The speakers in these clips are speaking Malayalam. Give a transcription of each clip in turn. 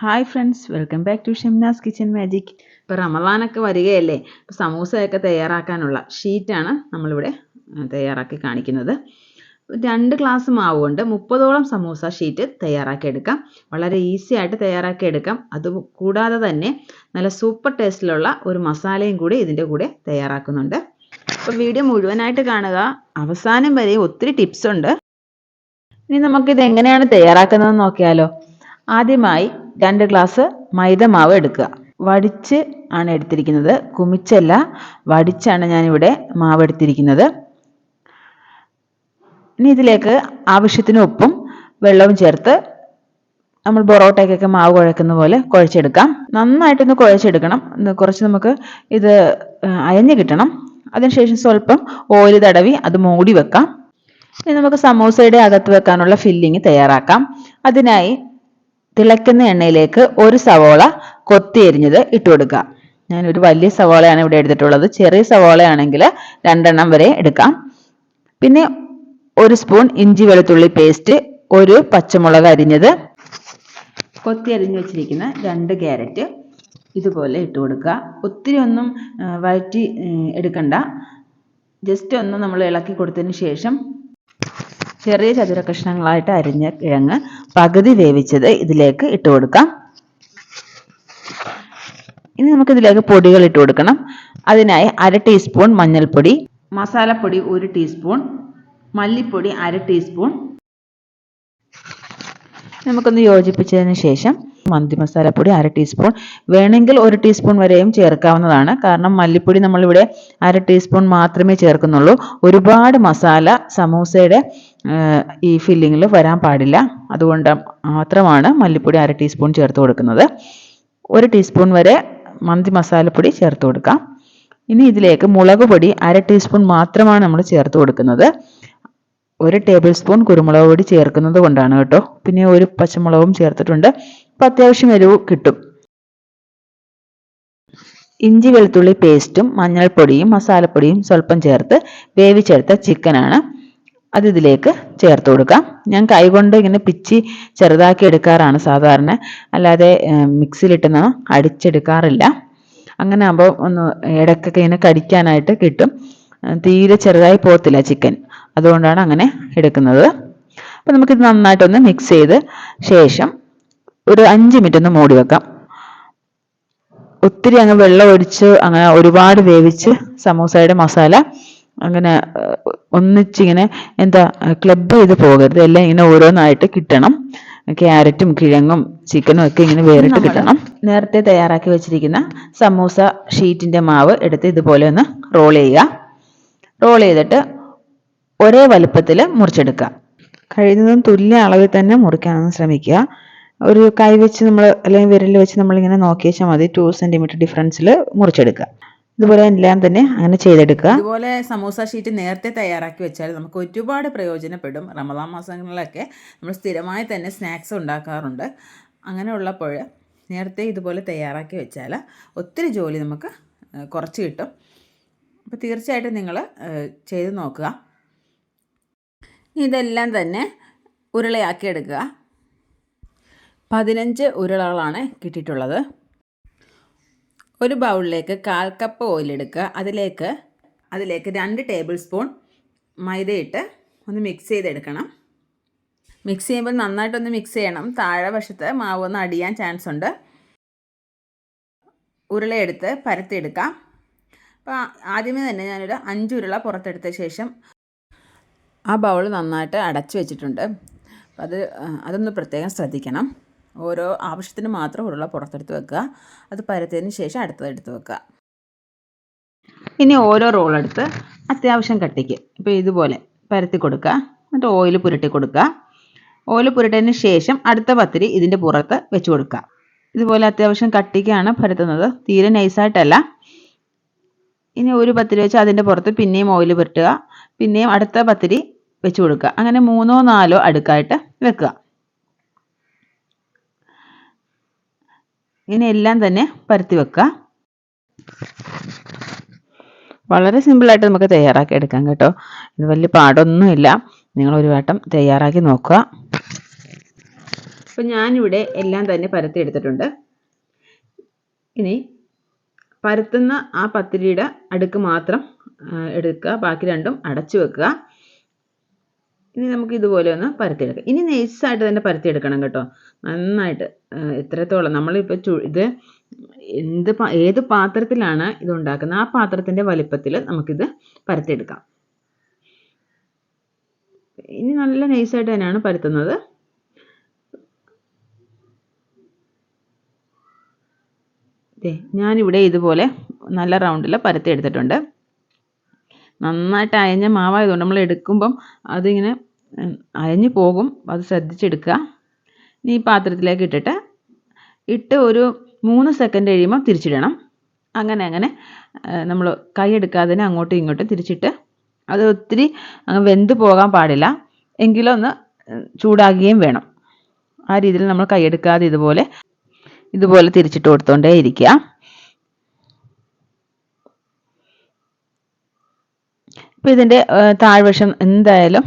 Hi friends welcome back to Shamna's kitchen magic ഇപ്പോൾ റമദാനൊക്കെ വരികയല്ലേ? ഇപ്പോൾ സമൂസയൊക്കെ തയ്യാറാക്കാനുള്ള ഷീറ്റാണ് നമ്മളിവിടെ തയ്യാറാക്കി കാണിക്കുന്നത്. രണ്ട് ഗ്ലാസ് മാവ് കൊണ്ട് മുപ്പതോളം സമൂസ ഷീറ്റ് തയ്യാറാക്കിയെടുക്കാം. വളരെ ഈസി ആയിട്ട് തയ്യാറാക്കിയെടുക്കാം. അത് കൂടാതെ തന്നെ നല്ല സൂപ്പർ ടേസ്റ്റിലുള്ള ഒരു മസാലയും കൂടി ഇതിന്റെ കൂടെ തയ്യാറാക്കുന്നുണ്ട്. അപ്പോൾ വീഡിയോ മുഴുവനായിട്ട് കാണുക. അവസാനം വരെ ഒത്തിരി ടിപ്സ് ഉണ്ട്. ഇനി നമുക്കിത് എങ്ങനെയാണ് തയ്യാറാക്കുന്നതെന്ന് നോക്കിയാലോ. ആദ്യമായി രണ്ട് ഗ്ലാസ് മൈദ മാവ് എടുക്കുക. വടിച്ച് ആണ് എടുത്തിരിക്കുന്നത്. കുമിച്ചല്ല വടിച്ചാണ് ഞാനിവിടെ മാവ് എടുത്തിരിക്കുന്നത്. ഇനി ഇതിലേക്ക് ആവശ്യത്തിന് ഉപ്പും വെള്ളവും ചേർത്ത് നമ്മൾ പൊറോട്ടയ്ക്കൊക്കെ മാവ് കുഴക്കുന്ന പോലെ കുഴച്ചെടുക്കാം. നന്നായിട്ടൊന്ന് കുഴച്ചെടുക്കണം. കുറച്ച് നമുക്ക് ഇത് അയഞ്ഞു കിട്ടണം. അതിനുശേഷം സ്വല്പം ഓയിൽ തടവി അത് മൂടി വെക്കാം. ഇനി നമുക്ക് സമൂസയുടെ അകത്ത് വെക്കാനുള്ള ഫില്ലിങ് തയ്യാറാക്കാം. അതിനായി തിളയ്ക്കുന്ന എണ്ണയിലേക്ക് ഒരു സവോള കൊത്തിയരിഞ്ഞത് ഇട്ട് കൊടുക്കുക. ഒരു വലിയ സവോളയാണ് ഇവിടെ എടുത്തിട്ടുള്ളത്. ചെറിയ സവോളയാണെങ്കിൽ രണ്ടെണ്ണം വരെ എടുക്കാം. പിന്നെ ഒരു സ്പൂൺ ഇഞ്ചി വെളുത്തുള്ളി പേസ്റ്റ് ഒരു പച്ചമുളക് അരിഞ്ഞത് കൊത്തി അരിഞ്ഞു വെച്ചിരിക്കുന്ന രണ്ട് ക്യാരറ്റ് ഇതുപോലെ ഇട്ട് കൊടുക്കുക. ഒത്തിരി ഒന്നും വഴറ്റി എടുക്കണ്ട. ജസ്റ്റ് ഒന്ന് നമ്മൾ ഇളക്കി കൊടുത്തതിന് ശേഷം ചെറിയ ചതുര കഷ്ണങ്ങളായിട്ട് അരിഞ്ഞ കിഴങ്ങ് പകുതി വേവിച്ചത് ഇതിലേക്ക് ഇട്ട് കൊടുക്കാം. ഇനി നമുക്ക് ഇതിലേക്ക് പൊടികൾ ഇട്ട് കൊടുക്കണം. അതിനായി അര ടീസ്പൂൺ മഞ്ഞൾപ്പൊടി മസാലപ്പൊടി ഒരു ടീസ്പൂൺ മല്ലിപ്പൊടി അര ടീസ്പൂൺ. നമുക്കൊന്ന് യോജിപ്പിച്ചതിന് ശേഷം മന്തി മസാലപ്പൊടി അര ടീസ്പൂൺ. വേണമെങ്കിൽ ഒരു ടീസ്പൂൺ വരെയും ചേർക്കാവുന്നതാണ്. കാരണം മല്ലിപ്പൊടി നമ്മളിവിടെ അര ടീസ്പൂൺ മാത്രമേ ചേർക്കുന്നുള്ളൂ. ഒരുപാട് മസാല സമൂസയുടെ ഈ ഫില്ലിങ്ങിൽ വരാൻ പാടില്ല. അതുകൊണ്ട് മാത്രമാണ് മല്ലിപ്പൊടി അര ടീസ്പൂൺ ചേർത്ത് കൊടുക്കുന്നത്. ഒരു ടീസ്പൂൺ വരെ മന്തി മസാലപ്പൊടി ചേർത്ത് കൊടുക്കാം. ഇനി ഇതിലേക്ക് മുളക് പൊടി അര ടീസ്പൂൺ മാത്രമാണ് നമ്മൾ ചേർത്ത് കൊടുക്കുന്നത്. ഒരു ടേബിൾ സ്പൂൺ കുരുമുളക് പൊടി ചേർക്കുന്നത് കൊണ്ടാണ് കേട്ടോ. പിന്നെ ഒരു പച്ചമുളകും ചേർത്തിട്ടുണ്ട്. അപ്പം അത്യാവശ്യം എരിവ് കിട്ടും. ഇഞ്ചി വെളുത്തുള്ളി പേസ്റ്റും മഞ്ഞൾപ്പൊടിയും മസാലപ്പൊടിയും സ്വല്പം ചേർത്ത് വേവിച്ചെടുത്ത ചിക്കനാണ് അത് ഇതിലേക്ക് ചേർത്ത് കൊടുക്കാം. ഞാൻ കൈകൊണ്ട് ഇങ്ങനെ പിച്ചി ചെറുതാക്കി എടുക്കാറാണ് സാധാരണ. അല്ലാതെ മിക്സിയിലിട്ടൊന്നും അടിച്ചെടുക്കാറില്ല. അങ്ങനെ ആകുമ്പോൾ ഒന്ന് ഇടക്കൊക്കെ ഇങ്ങനെ കടിക്കാനായിട്ട് കിട്ടും. തീരെ ചെറുതായി പോകത്തില്ല ചിക്കൻ. അതുകൊണ്ടാണ് അങ്ങനെ എടുക്കുന്നത്. അപ്പം നമുക്കിത് നന്നായിട്ടൊന്ന് മിക്സ് ചെയ്ത് ശേഷം ഒരു അഞ്ച് മിനിറ്റ് ഒന്ന് മൂടി വെക്കാം. ഒത്തിരി അങ്ങ് വെള്ളം ഒഴിച്ച് അങ്ങനെ ഒരുപാട് വേവിച്ച് സമൂസയുടെ മസാല അങ്ങനെ ഒന്നിച്ചിങ്ങനെ എന്താ ക്ലബ് ചെയ്ത് പോകരുത്. എല്ലാം ഇങ്ങനെ ഓരോന്നായിട്ട് കിട്ടണം. ക്യാരറ്റും കിഴങ്ങും ചിക്കനും ഒക്കെ ഇങ്ങനെ വേറിട്ട് കിട്ടണം. നേരത്തെ തയ്യാറാക്കി വെച്ചിരിക്കുന്ന സമൂസ ഷീറ്റിന്റെ മാവ് എടുത്ത് ഇതുപോലെ ഒന്ന് റോൾ ചെയ്യുക. റോൾ ചെയ്തിട്ട് ഒരേ വലുപ്പത്തിൽ മുറിച്ചെടുക്കുക. കഴിയുന്നതും തുല്യ അളവിൽ തന്നെ മുറിക്കാനൊന്ന് ശ്രമിക്കുക. ഒരു കൈ വെച്ച് നമ്മൾ അല്ലെങ്കിൽ വിരൽ വെച്ച് നമ്മളിങ്ങനെ നോക്കി വെച്ചാൽ മതി ടു സെന്റിമീറ്റർ ഡിഫറൻസിൽ മുറിച്ചെടുക്കുക. ഇതുപോലെ എല്ലാം തന്നെ അങ്ങനെ ചെയ്തെടുക്കുക. ഇതുപോലെ സമൂസ ഷീറ്റ് നേരത്തെ തയ്യാറാക്കി വെച്ചാൽ നമുക്ക് ഒരുപാട് പ്രയോജനപ്പെടും. റമദാൻ മാസങ്ങളിലൊക്കെ നമ്മൾ സ്ഥിരമായി തന്നെ സ്നാക്സ് ഉണ്ടാക്കാറുണ്ട്. അങ്ങനെ ഉള്ളപ്പോൾ നേരത്തെ ഇതുപോലെ തയ്യാറാക്കി വെച്ചാൽ ഒത്തിരി ജോലി നമുക്ക് കുറച്ച് കിട്ടും. അപ്പോൾ തീർച്ചയായിട്ടും നിങ്ങൾ ചെയ്ത് നോക്കുക. ഇതെല്ലാം തന്നെ ഉരുളയാക്കി എടുക്കുക പതിനഞ്ച് ഉരുളകളാണ് കിട്ടിയിട്ടുള്ളത്. ഒരു ബൗളിലേക്ക് കാൽ കപ്പ് ഓയിലെടുക്കുക അതിലേക്ക് അതിലേക്ക് രണ്ട് ടേബിൾ സ്പൂൺ മൈദയിട്ട് ഒന്ന് മിക്സ് ചെയ്തെടുക്കണം. മിക്സ് ചെയ്യുമ്പോൾ നന്നായിട്ടൊന്ന് മിക്സ് ചെയ്യണം. താഴെ വശത്ത് മാവ് ഒന്ന് അടിയാൻ ചാൻസ് ഉണ്ട്. ഉരുളയെടുത്ത് പരത്തിയെടുക്കാം. അപ്പോൾ ആദ്യമേ തന്നെ ഞാനൊരു അഞ്ച് ഉരുള പുറത്തെടുത്ത ശേഷം ആ ബൗൾ നന്നായിട്ട് അടച്ചു വെച്ചിട്ടുണ്ട്. അത് അതൊന്ന് പ്രത്യേകം ശ്രദ്ധിക്കണം. ഓരോ ആവശ്യത്തിന് മാത്രം ഉരുള പുറത്തെടുത്ത് വെക്കുക. അത് പരത്തിയതിന് ശേഷം അടുത്തത് എടുത്ത് വെക്കുക. ഇനി ഓരോ റോൾ എടുത്ത് അത്യാവശ്യം കട്ടിക്ക്. ഇപ്പോൾ ഇതുപോലെ പരത്തി കൊടുക്കുക. എന്നിട്ട് ഓയിൽ പുരട്ടി കൊടുക്കുക. ഓയിൽ പുരട്ടിയതിന് ശേഷം അടുത്ത പത്തിരി ഇതിന്റെ പുറത്ത് വെച്ച് കൊടുക്കുക. ഇതുപോലെ അത്യാവശ്യം കട്ടിക്കാണ് പരത്തുന്നത്. തീരെ നൈസായിട്ടല്ല ഇനി ഒരു പത്തിരി വെച്ച് അതിന്റെ പുറത്ത് പിന്നെയും ഓയിൽ പുരട്ടുക. പിന്നെയും അടുത്ത പത്തിരി വെച്ച് കൊടുക്കുക. അങ്ങനെ മൂന്നോ നാലോ അടുക്കായിട്ട് വെക്കുക. ഇങ്ങനെ എല്ലാം തന്നെ പരത്തി വെക്കുക വളരെ സിമ്പിളായിട്ട് നമുക്ക് തയ്യാറാക്കി എടുക്കാം കേട്ടോ. ഇത് വലിയ പാടൊന്നുമില്ല. നിങ്ങൾ ഒരു വട്ടം തയ്യാറാക്കി നോക്കുക. അപ്പം ഞാനിവിടെ എല്ലാം തന്നെ പരത്തി എടുത്തിട്ടുണ്ട്. ഇനി പരത്തുന്ന ആ പത്തിരിയുടെ അടുക്ക് മാത്രം എടുക്കുക. ബാക്കി രണ്ടും അടച്ചു വെക്കുക. ഇനി നമുക്ക് ഇതുപോലെ ഒന്ന് പരത്തിയെടുക്കാം. ഇനി നൈസായിട്ട് തന്നെ പരത്തിയെടുക്കണം കേട്ടോ. നന്നായിട്ട് എത്രത്തോളം നമ്മളിപ്പോൾ ചു ഇത് എന്ത് ഏത് പാത്രത്തിലാണ് ഇത് ഉണ്ടാക്കുന്നത്? ആ പാത്രത്തിന്റെ വലിപ്പത്തിൽ നമുക്കിത് പരത്തിയെടുക്കാം. ഇനി നല്ല നൈസായിട്ട് തന്നെയാണ് പരത്തുന്നത്. ഞാനിവിടെ ഇതുപോലെ നല്ല റൗണ്ടിൽ പരത്തി എടുത്തിട്ടുണ്ട് നന്നായിട്ട് അയഞ്ഞ മാവായതുകൊണ്ട് നമ്മൾ എടുക്കുമ്പം അതിങ്ങനെ അയഞ്ഞു പോകും. അത് ശ്രദ്ധിച്ചെടുക്കുക. ഇനി ഈ പാത്രത്തിലേക്ക് ഇട്ടിട്ട് ഇട്ട് ഒരു മൂന്ന് സെക്കൻഡ് കഴിയുമ്പോൾ തിരിച്ചിടണം. അങ്ങനെ അങ്ങനെ നമ്മൾ കൈ എടുക്കാതെ തന്നെ അങ്ങോട്ടും ഇങ്ങോട്ടും തിരിച്ചിട്ട് അത് ഒത്തിരി അങ്ങ് വെന്ത് പോകാൻ പാടില്ല. എങ്കിലും ഒന്ന് ചൂടാകുകയും വേണം. ആ രീതിയിൽ നമ്മൾ കൈയെടുക്കാതെ ഇതുപോലെ ഇതുപോലെ തിരിച്ചിട്ട് കൊടുത്തോണ്ടേ ഇരിക്കുക അപ്പോൾ ഇതിന്റെ താഴ്വശം എന്തായാലും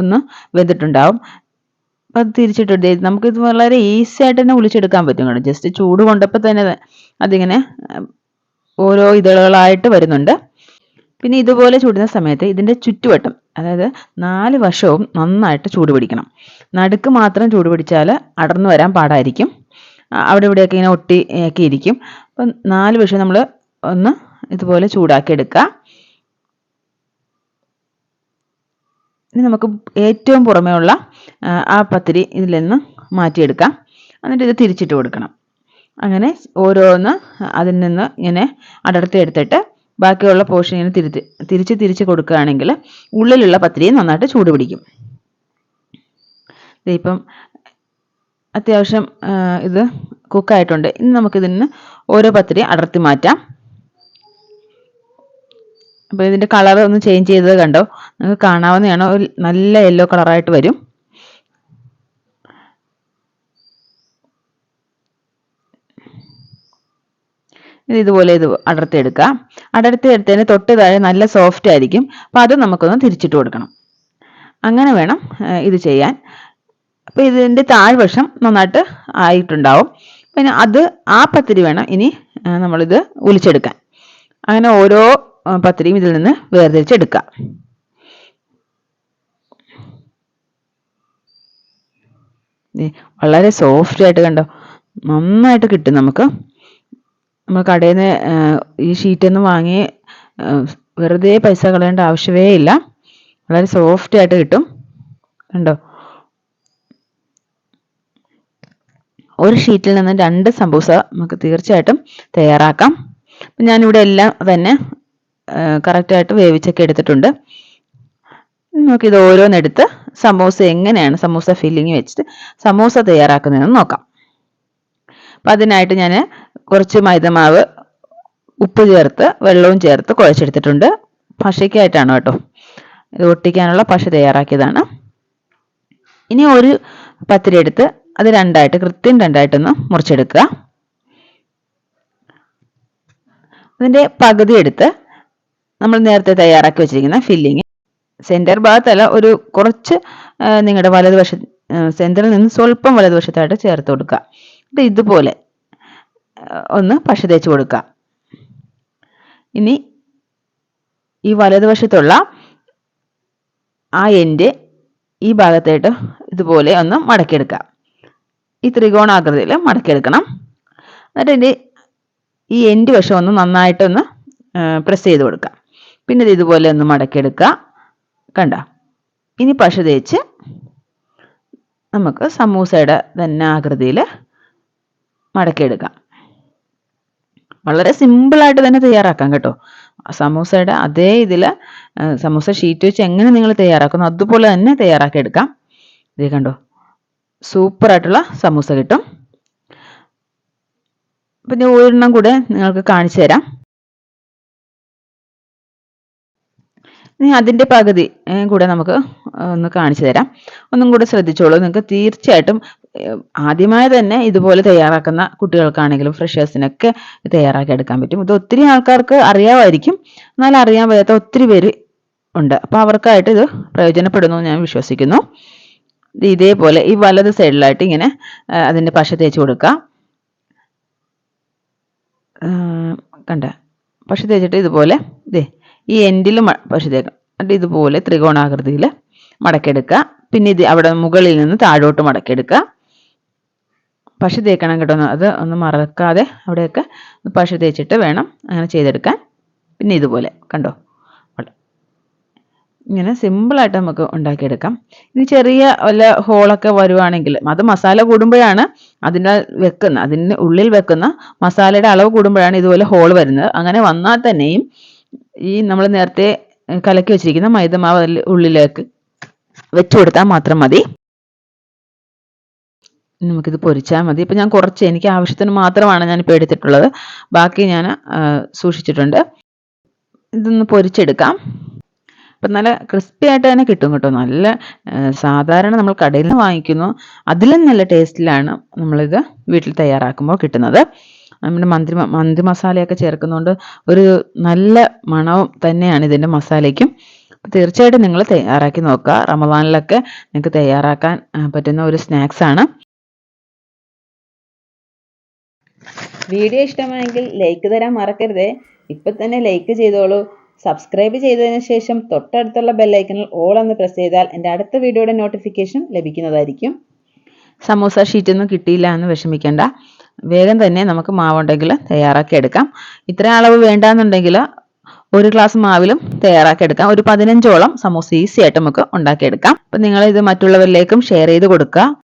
ഒന്ന് വെന്തിട്ടുണ്ടാവും. അപ്പോൾ അത് തിരിച്ചിട്ട് ദേ നമുക്കിത് വളരെ ഈസി ആയിട്ട് തന്നെ ഒളിച്ചെടുക്കാൻ പറ്റും കേട്ടോ. ജസ്റ്റ് ചൂട് കൊണ്ടപ്പോൾ തന്നെ അതിങ്ങനെ ഓരോ ഇതളുകളായിട്ട് വരുന്നുണ്ട്. പിന്നെ ഇതുപോലെ ചൂടുന്ന സമയത്ത് ഇതിന്റെ ചുറ്റുവട്ടം അതായത് നാല് വശവും നന്നായിട്ട് ചൂട് പിടിക്കണം. നടുക്ക് മാത്രം ചൂട് പിടിച്ചാൽ അടർന്നു വരാൻ പാടായിരിക്കും. അവിടെ ഇവിടെയൊക്കെ ഇങ്ങനെ ഒട്ടി ഒക്കെ ഇരിക്കും. അപ്പം നാല് വശം നമ്മൾ ഒന്ന് ഇതുപോലെ ചൂടാക്കി എടുക്കുക. ഇനി നമുക്ക് ഏറ്റവും പുറമേ ഉള്ള ആ, പത്തിരി ഇതിൽ നിന്ന് മാറ്റിയെടുക്കാം. എന്നിട്ട് ഇത് തിരിച്ചിട്ട് കൊടുക്കണം. അങ്ങനെ ഓരോന്ന് അതിൽ നിന്ന് ഇങ്ങനെ അടർത്തി എടുത്തിട്ട് ബാക്കിയുള്ള പോർഷൻ ഇങ്ങനെ തിരിച്ച് തിരിച്ച് തിരിച്ച് കൊടുക്കുകയാണെങ്കിൽ ഉള്ളിലുള്ള പത്തിരിയും നന്നായിട്ട് ചൂട് പിടിക്കും. ഇപ്പം അത്യാവശ്യം ഇത് കുക്കായിട്ടുണ്ട് ഇനി നമുക്കിതിൽ നിന്ന് ഓരോ പത്തിരി അടർത്തി മാറ്റാം. അപ്പോൾ ഇതിന്റെ കളർ ഒന്ന് ചേഞ്ച് ചെയ്തത് കണ്ടോ? നിങ്ങൾക്ക് കാണാവുന്നതാണ്. ഒരു നല്ല യെല്ലോ കളറായിട്ട് വരും. ഇത് ഇതുപോലെ ഇത് അടർത്തിയെടുക്കുക. അടർത്തിയെടുത്തതിന് തൊട്ട് താഴെ നല്ല സോഫ്റ്റ് ആയിരിക്കും. അപ്പോൾ അത് നമുക്കൊന്ന് തിരിച്ചിട്ട് കൊടുക്കണം. അങ്ങനെ വേണം ഇത് ചെയ്യാൻ. അപ്പോൾ ഇതിന്റെ താഴ്വശം നന്നായിട്ട് ആയിട്ടുണ്ടാവും. പിന്നെ അത് ആ പത്തിരി വേണം ഇനി നമ്മളിത് ഒലിച്ചെടുക്കാൻ. അങ്ങനെ ഓരോ പത്തിരിയും ഇതിൽ നിന്ന് വേർതിരിച്ചെടുക്കാം. വളരെ സോഫ്റ്റ് ആയിട്ട് കണ്ടോ? നന്നായിട്ട് കിട്ടും നമുക്ക്. നമ്മൾ കടയിൽ നിന്ന് ഈ ഷീറ്റൊന്നും വാങ്ങി ആ, വെറുതെ പൈസ കളയേണ്ട ആവശ്യമേ ഇല്ല. വളരെ സോഫ്റ്റ് ആയിട്ട് കിട്ടും. കണ്ടോ? ഒരു ഷീറ്റിൽ നിന്ന് രണ്ട് സമൂസ നമുക്ക് തീർച്ചയായിട്ടും തയ്യാറാക്കാം. ഞാനിവിടെ എല്ലാം തന്നെ കറക്റ്റായിട്ട് വേവിച്ചൊക്കെ എടുത്തിട്ടുണ്ട്. നമുക്ക് ഇത് ഓരോന്നെടുത്ത് സമോസ എങ്ങനെയാണ് സമോസ ഫില്ലിങ് വെച്ചിട്ട് സമോസ തയ്യാറാക്കുന്നതെന്ന് നോക്കാം. അപ്പം അതിനായിട്ട് ഞാൻ കുറച്ച് മൈദമാവ് ഉപ്പ് ചേർത്ത് വെള്ളവും ചേർത്ത് കുഴച്ചെടുത്തിട്ടുണ്ട്. പശയ്ക്കായിട്ടാണ് കേട്ടോ. ഇത് ഒട്ടിക്കാനുള്ള പശ തയ്യാറാക്കിയതാണ്. ഇനി ഒരു പത്തിരി എടുത്ത് അത് രണ്ടായിട്ട് കൃത്യം രണ്ടായിട്ടൊന്ന് മുറിച്ചെടുക്കുക. അതിന്റെ പകുതി എടുത്ത് നമ്മൾ നേരത്തെ തയ്യാറാക്കി വെച്ചിരിക്കുന്ന ഫില്ലിങ് സെന്റർ ഭാഗത്തല്ല ഒരു കുറച്ച് നിങ്ങളുടെ വലതുവശ സെന്ററിൽ നിന്ന് സ്വല്പം വലതുവശത്തായിട്ട് ചേർത്ത് കൊടുക്കുക. എന്നിട്ട് ഇതുപോലെ ഒന്ന് പശ തേച്ച് കൊടുക്കുക. ഇനി ഈ വലതുവശത്തുള്ള ആ എൻഡ് ഈ ഭാഗത്തായിട്ട് ഇതുപോലെ ഒന്ന് മടക്കിയെടുക്കുക. ഈ ത്രികോണാകൃതിയിൽ മടക്കിയെടുക്കണം. എന്നിട്ട് ഈ എൻഡ് വശം ഒന്ന് നന്നായിട്ടൊന്ന് പ്രസ് ചെയ്ത് കൊടുക്കുക. പിന്നെ ഇത് ഇതുപോലെ ഒന്ന് മടക്കിയെടുക്കുക. കണ്ട? ഇനി പശ തേച്ച് നമുക്ക് സമൂസയുടെ തന്നെ ആകൃതിയിൽ മടക്കിയെടുക്കാം. വളരെ സിമ്പിളായിട്ട് തന്നെ തയ്യാറാക്കാം കേട്ടോ. സമൂസയുടെ അതേ ഇതിൽ സമൂസ ഷീറ്റ് വെച്ച് എങ്ങനെ നിങ്ങൾ തയ്യാറാക്കുന്നു അതുപോലെ തന്നെ തയ്യാറാക്കി എടുക്കാം ഇത് കണ്ടോ? സൂപ്പറായിട്ടുള്ള സമൂസ കിട്ടും. പിന്നെ ഒരെണ്ണം കൂടെ നിങ്ങൾക്ക് കാണിച്ചു തരാം ഇനി അതിന്റെ പകുതി കൂടെ നമുക്ക് ഒന്ന് കാണിച്ചു തരാം. ഒന്നും കൂടെ ശ്രദ്ധിച്ചോളൂ. നിങ്ങൾക്ക് തീർച്ചയായിട്ടും ആദ്യമായി തന്നെ ഇതുപോലെ തയ്യാറാക്കുന്ന കുട്ടികൾക്കാണെങ്കിലും ഫ്രഷേഴ്സിനൊക്കെ തയ്യാറാക്കി എടുക്കാൻ പറ്റും. ഇത് ഒത്തിരി ആൾക്കാർക്ക് അറിയാമായിരിക്കും. എന്നാൽ അറിയാൻ വയ്യാത്ത ഒത്തിരി പേര് ഉണ്ട്. അപ്പോൾ അവർക്കായിട്ട് ഇത് പ്രയോജനപ്പെടുന്നു ഞാൻ വിശ്വസിക്കുന്നു. ഇതേപോലെ ഈ വലത് സൈഡിലായിട്ട് ഇങ്ങനെ അതിന്റെ പശ തേച്ച് കൊടുക്കുക. കണ്ട. പശ തേച്ചിട്ട് ഇതുപോലെ ഇതേ ഈ എൻഡിൽ പശ തേക്കാം എന്നിട്ട് ഇതുപോലെ ത്രികോണാകൃതിയിൽ മടക്കെടുക്കുക പിന്നെ ഇത് അവിടെ മുകളിൽ നിന്ന് താഴോട്ട് മടക്കെടുക്കുക പശു തേക്കണം കേട്ടോ. അത് ഒന്ന് മറക്കാതെ അവിടെയൊക്കെ പശു തേച്ചിട്ട് വേണം അങ്ങനെ ചെയ്തെടുക്കാൻ. പിന്നെ ഇതുപോലെ കണ്ടോ? ഇങ്ങനെ സിമ്പിളായിട്ട് നമുക്ക് ഉണ്ടാക്കിയെടുക്കാം. ഇനി ചെറിയ വല്ല ഹോളൊക്കെ വരുവാണെങ്കിൽ അത് മസാല കൂടുമ്പോഴാണ് അതിന്റെ വെക്കുന്ന അതിന് ഉള്ളിൽ വെക്കുന്ന മസാലയുടെ അളവ് കൂടുമ്പോഴാണ് ഇതുപോലെ ഹോൾ വരുന്നത്. അങ്ങനെ വന്നാൽ തന്നെയും ഈ നമ്മൾ നേരത്തെ കലക്കി വെച്ചിരിക്കുന്ന മൈദമാവ് അതിൽ ഉള്ളിലേക്ക് വെച്ചു കൊടുത്താൽ മാത്രം മതി. നമുക്കിത് പൊരിച്ചാൽ മതി. ഇപ്പം ഞാൻ കുറച്ച് എനിക്ക് ആവശ്യത്തിന് മാത്രമാണ് ഞാനിപ്പോൾ എടുത്തിട്ടുള്ളത്. ബാക്കി ഞാൻ സൂക്ഷിച്ചിട്ടുണ്ട്. ഇതൊന്ന് പൊരിച്ചെടുക്കാം. അപ്പം നല്ല ക്രിസ്പി ആയിട്ട് തന്നെ കിട്ടും കേട്ടോ. നല്ല സാധാരണ നമ്മൾ കടയിൽ നിന്ന് വാങ്ങിക്കുന്നു. അതിലും നല്ല ടേസ്റ്റിലാണ് നമ്മളിത് വീട്ടിൽ തയ്യാറാക്കുമ്പോൾ കിട്ടുന്നത്. നമ്മുടെ മന്ത്രി മന്ത്രി മന്തി മസാലയൊക്കെ ചേർക്കുന്നതുകൊണ്ട് ഒരു നല്ല മണവും തന്നെയാണ് ഇതിന്റെ മസാലയ്ക്കും. തീർച്ചയായിട്ടും നിങ്ങൾ തയ്യാറാക്കി നോക്കുക. റമദാനിലൊക്കെ നിങ്ങൾക്ക് തയ്യാറാക്കാൻ പറ്റുന്ന ഒരു സ്നാക്സ് ആണ്. വീഡിയോ ഇഷ്ടമായെങ്കിൽ ലൈക്ക് തരാൻ മറക്കരുതേ. ഇപ്പം തന്നെ ലൈക്ക് ചെയ്തോളൂ. സബ്സ്ക്രൈബ് ചെയ്തതിന് ശേഷം തൊട്ടടുത്തുള്ള ബെല്ലൈക്കണിൽ ഓൾ എന്ന് പ്രസ് ചെയ്താൽ എന്റെ അടുത്ത വീഡിയോയുടെ നോട്ടിഫിക്കേഷൻ ലഭിക്കുന്നതായിരിക്കും. സമൂസ ഷീറ്റൊന്നും കിട്ടിയില്ല എന്ന് വിഷമിക്കേണ്ട. വേഗം തന്നെ നമുക്ക് മാവുണ്ടെങ്കിൽ തയ്യാറാക്കി എടുക്കാം. ഇത്ര അളവ് വേണ്ടാന്നുണ്ടെങ്കിൽ ഒരു ഗ്ലാസ് മാവിലും തയ്യാറാക്കി എടുക്കാം. ഒരു പതിനഞ്ചോളം സമൂസ ഈസി ആയിട്ട് നമുക്ക് ഉണ്ടാക്കിയെടുക്കാം അപ്പം നിങ്ങൾ ഇത് മറ്റുള്ളവരിലേക്കും ഷെയർ ചെയ്ത് കൊടുക്കുക.